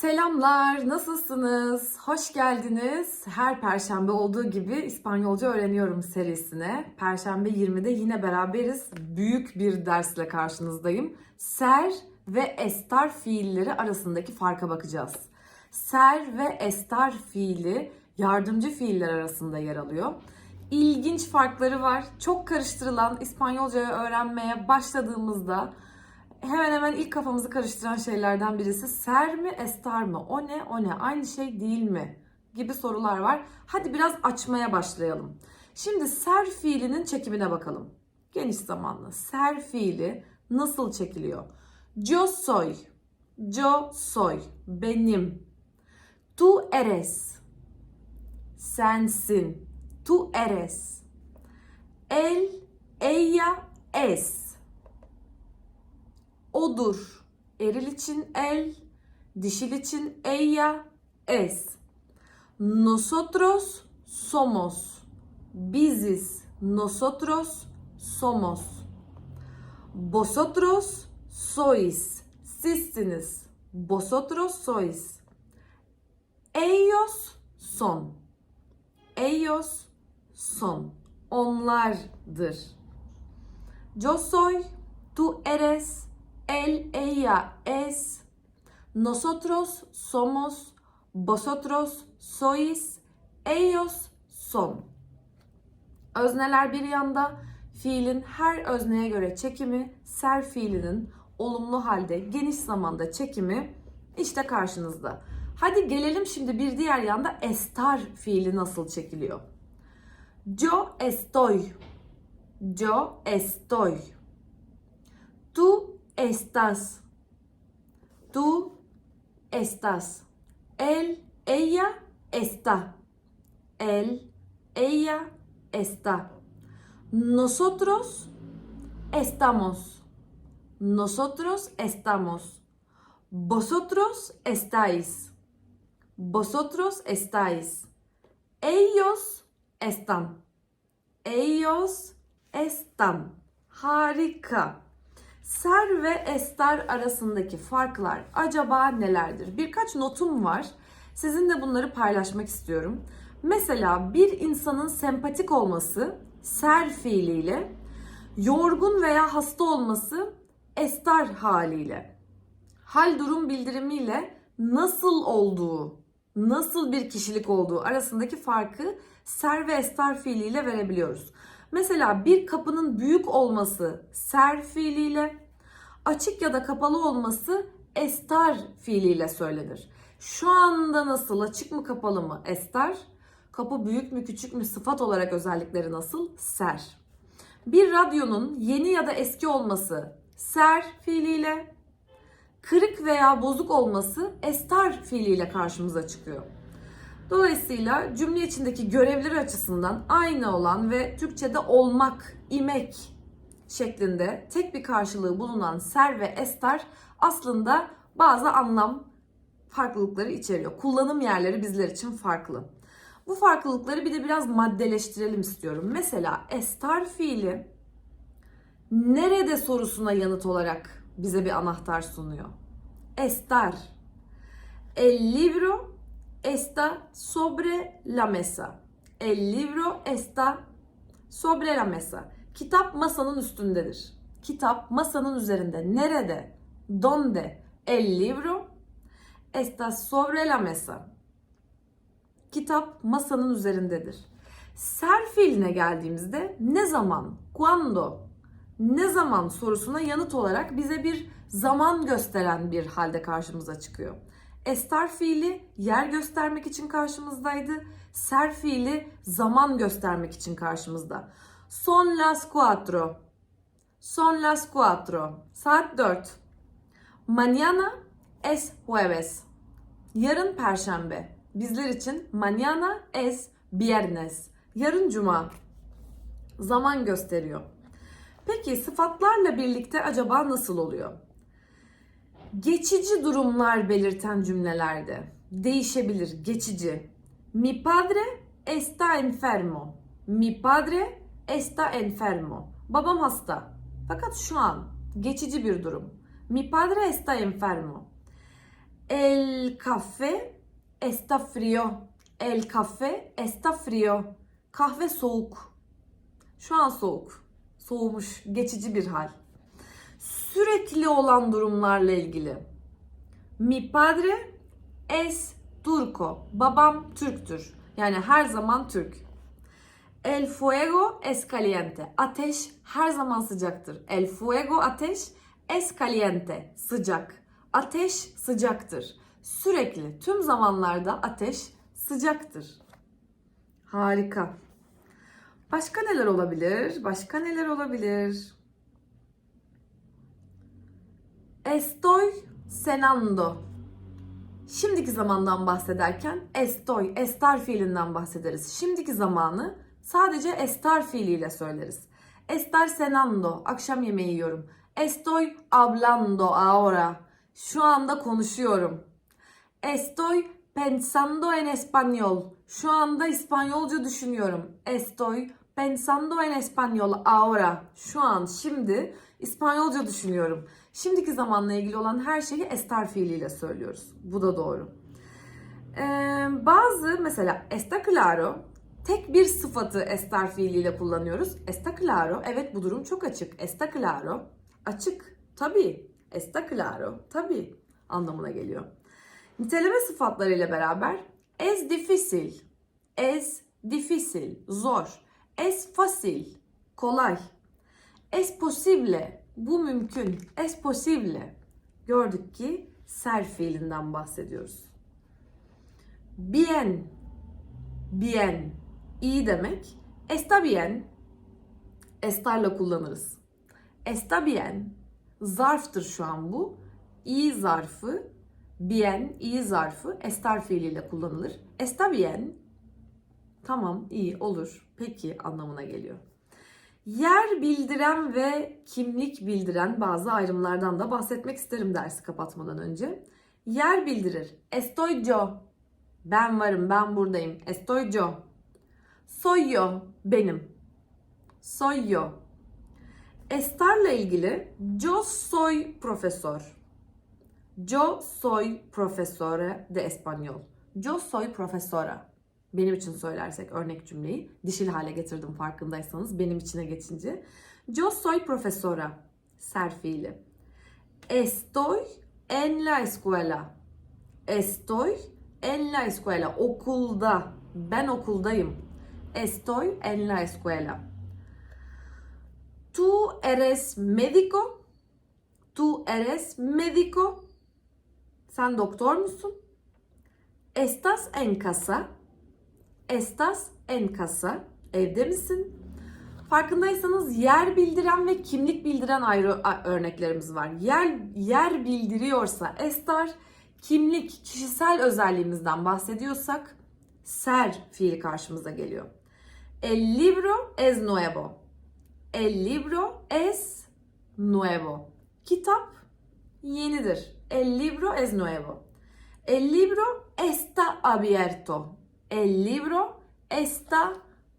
Selamlar, nasılsınız? Hoş geldiniz. Her perşembe olduğu gibi İspanyolca öğreniyorum serisine. Perşembe 20'de yine beraberiz. Büyük bir dersle karşınızdayım. Ser ve estar fiilleri arasındaki farka bakacağız. Ser ve estar fiili yardımcı fiiller arasında yer alıyor. İlginç farkları var. Çok karıştırılan İspanyolcayı öğrenmeye başladığımızda hemen hemen ilk kafamızı karıştıran şeylerden birisi ser mi estar mı? O ne o ne? Aynı şey değil mi? Gibi sorular var. Hadi biraz açmaya başlayalım. Şimdi ser fiilinin çekimine bakalım. Geniş zamanlı. Ser fiili nasıl çekiliyor? Yo soy. Yo soy. Benim. Tu eres. Sensin. Tu eres. El, ella, es odur. Eril için el, dişil için ella, es. Nosotros somos. Biziz. Nosotros somos. Vosotros sois. Sizsiniz. Vosotros sois. Ellos son. Ellos son. Onlardır. Yo soy, tú eres, él, ella es, nosotros somos, vosotros sois, ellos son. Özneler bir yanda, fiilin her özneye göre çekimi, ser fiilinin olumlu halde, geniş zamanda çekimi işte karşınızda. Hadi gelelim şimdi bir diğer yanda estar fiili nasıl çekiliyor? Yo estoy. Yo estoy. Estás. Tú estás. Él, ella está. Él, ella está. Nosotros estamos. Nosotros estamos. Vosotros estáis. Vosotros estáis. Ellos están. Ellos están. Harika. Ser ve estar arasındaki farklar acaba nelerdir? Birkaç notum var. Sizinle bunları paylaşmak istiyorum. Mesela bir insanın sempatik olması ser fiiliyle, yorgun veya hasta olması estar haliyle, hal durum bildirimiyle nasıl olduğu, nasıl bir kişilik olduğu arasındaki farkı ser ve estar fiiliyle verebiliyoruz. Mesela bir kapının büyük olması ser fiiliyle, açık ya da kapalı olması estar fiiliyle söylenir. Şu anda nasıl, açık mı kapalı mı estar, kapı büyük mü küçük mü sıfat olarak özellikleri nasıl ser. Bir radyonun yeni ya da eski olması ser fiiliyle, kırık veya bozuk olması estar fiiliyle karşımıza çıkıyor. Dolayısıyla cümle içindeki görevleri açısından aynı olan ve Türkçe'de olmak, imek şeklinde tek bir karşılığı bulunan ser ve estar aslında bazı anlam farklılıkları içeriyor. Kullanım yerleri bizler için farklı. Bu farklılıkları bir de biraz maddeleştirelim istiyorum. Mesela estar fiili nerede sorusuna yanıt olarak bize bir anahtar sunuyor. Estar. El libro está sobre la mesa. El libro está sobre la mesa. Kitap masanın üstündedir. Kitap masanın üzerinde. Nerede? Donde? El libro está sobre la mesa. Kitap masanın üzerindedir. Ser fiiline geldiğimizde ne zaman? Cuando? Ne zaman sorusuna yanıt olarak bize bir zaman gösteren bir halde karşımıza çıkıyor. Estar fiili yer göstermek için karşımızdaydı. Ser fiili zaman göstermek için karşımızda. Son las cuatro. Son las cuatro. Saat 4. Mañana es jueves. Yarın perşembe. Bizler için mañana es viernes. Yarın cuma. Zaman gösteriyor. Peki sıfatlarla birlikte acaba nasıl oluyor? Geçici durumlar belirten cümlelerde değişebilir, geçici. Mi padre está enfermo. Mi padre está enfermo. Babam hasta. Fakat şu an geçici bir durum. Mi padre está enfermo. El café está frío. El café está frío. Kahve soğuk. Şu an soğuk. Soğumuş. Geçici bir hal. Sürekli olan durumlarla ilgili. Mi padre es turco. Babam Türktür. Yani her zaman Türk. El fuego es caliente. Ateş her zaman sıcaktır. El fuego ateş es caliente. Sıcak. Ateş sıcaktır. Sürekli tüm zamanlarda ateş sıcaktır. Harika. Başka neler olabilir? Başka neler olabilir? Estoy cenando. Şimdiki zamandan bahsederken estoy, estar fiilinden bahsederiz. Şimdiki zamanı sadece estar fiiliyle söyleriz. Estar cenando, akşam yemeği yiyorum. Estoy hablando ahora. Şu anda konuşuyorum. Estoy pensando en español. Şu anda İspanyolca düşünüyorum. Estoy pensando en español ahora. Şu an, şimdi İspanyolca düşünüyorum. Şimdiki zamanla ilgili olan her şeyi estar fiiliyle söylüyoruz. Bu da doğru. Ee, bazı mesela está claro tek bir sıfatı estar fiiliyle kullanıyoruz. Está claro evet bu durum çok açık. Está claro açık tabii. Está claro tabii anlamına geliyor. Niteleme sıfatlarıyla beraber es difícil, es difícil, zor, es fácil, kolay, es posible, bu mümkün, es posible. Gördük ki ser fiilinden bahsediyoruz. Bien, bien, iyi demek. Está bien, estarla kullanırız. Está bien, zarftır şu an bu. İyi zarfı, bien, iyi zarfı estar fiiliyle kullanılır. Está bien, tamam, iyi, olur, peki anlamına geliyor. Yer bildiren ve kimlik bildiren bazı ayrımlardan da bahsetmek isterim dersi kapatmadan önce. Yer bildirir. Estoy yo. Ben varım, ben buradayım. Estoy yo. Soy yo. Benim. Soy yo. Estar'la ilgili yo soy profesor. Yo soy profesora de español. Yo soy profesora. Benim için söylersek örnek cümleyi dişil hale getirdim farkındaysanız benim içine geçince. Yo soy profesora. Ser fiili. Estoy en la escuela. Estoy en la escuela. Okulda. Ben okuldayım. Estoy en la escuela. Tú eres médico. Tú eres médico. Sen doktor musun? Estás en casa. Estás en casa. Evde misin? Farkındaysanız yer bildiren ve kimlik bildiren ayrı örneklerimiz var. Yer yer bildiriyorsa estar, kimlik, kişisel özelliğimizden bahsediyorsak ser fiili karşımıza geliyor. El libro es nuevo. El libro es nuevo. Kitap yenidir. El libro es nuevo. El libro está abierto. El libro está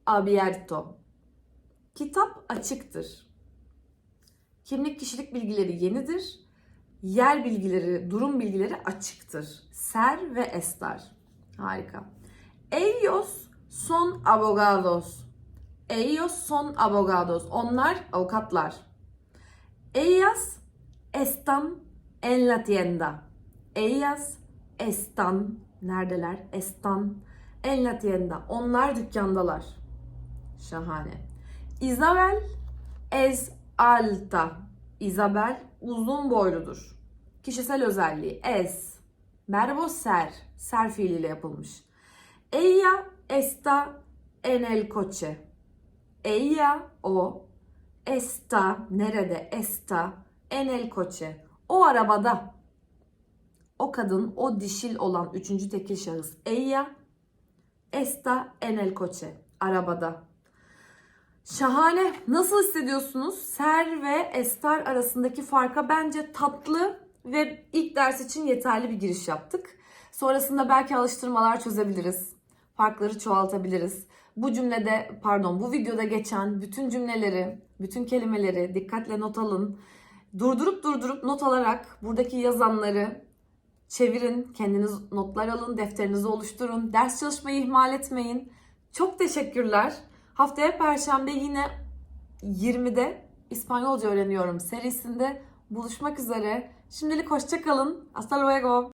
abierto. Kitap açıktır. Kimlik kişilik bilgileri yenidir. Yer bilgileri, durum bilgileri açıktır. Ser ve estar. Harika. Ellos son abogados. Ellos son abogados. Onlar avukatlar. Ellas están en la tienda. Ellas están neredeler? Están en la tienda. Onlar dükkandalar. Şahane. Isabel es alta. Isabel uzun boyludur. Kişisel özelliği es. Verbo ser. Ser fiiliyle yapılmış. Ella está en el coche. Ella o está nerede está en el coche. O arabada. O kadın, o dişil olan üçüncü tekil şahıs. Ella está en el coche. Arabada. Şahane. Nasıl hissediyorsunuz? Ser ve estar arasındaki farka bence tatlı ve ilk ders için yeterli bir giriş yaptık. Sonrasında belki alıştırmalar çözebiliriz. Farkları çoğaltabiliriz. Bu cümlede, pardon, bu videoda geçen bütün cümleleri, bütün kelimeleri dikkatle not alın. Durdurup durdurup not alarak buradaki yazanları çevirin, kendiniz notlar alın, defterinizi oluşturun, ders çalışmayı ihmal etmeyin. Çok teşekkürler. Haftaya Perşembe yine 20'de İspanyolca öğreniyorum serisinde buluşmak üzere. Şimdilik hoşça kalın. Hasta luego.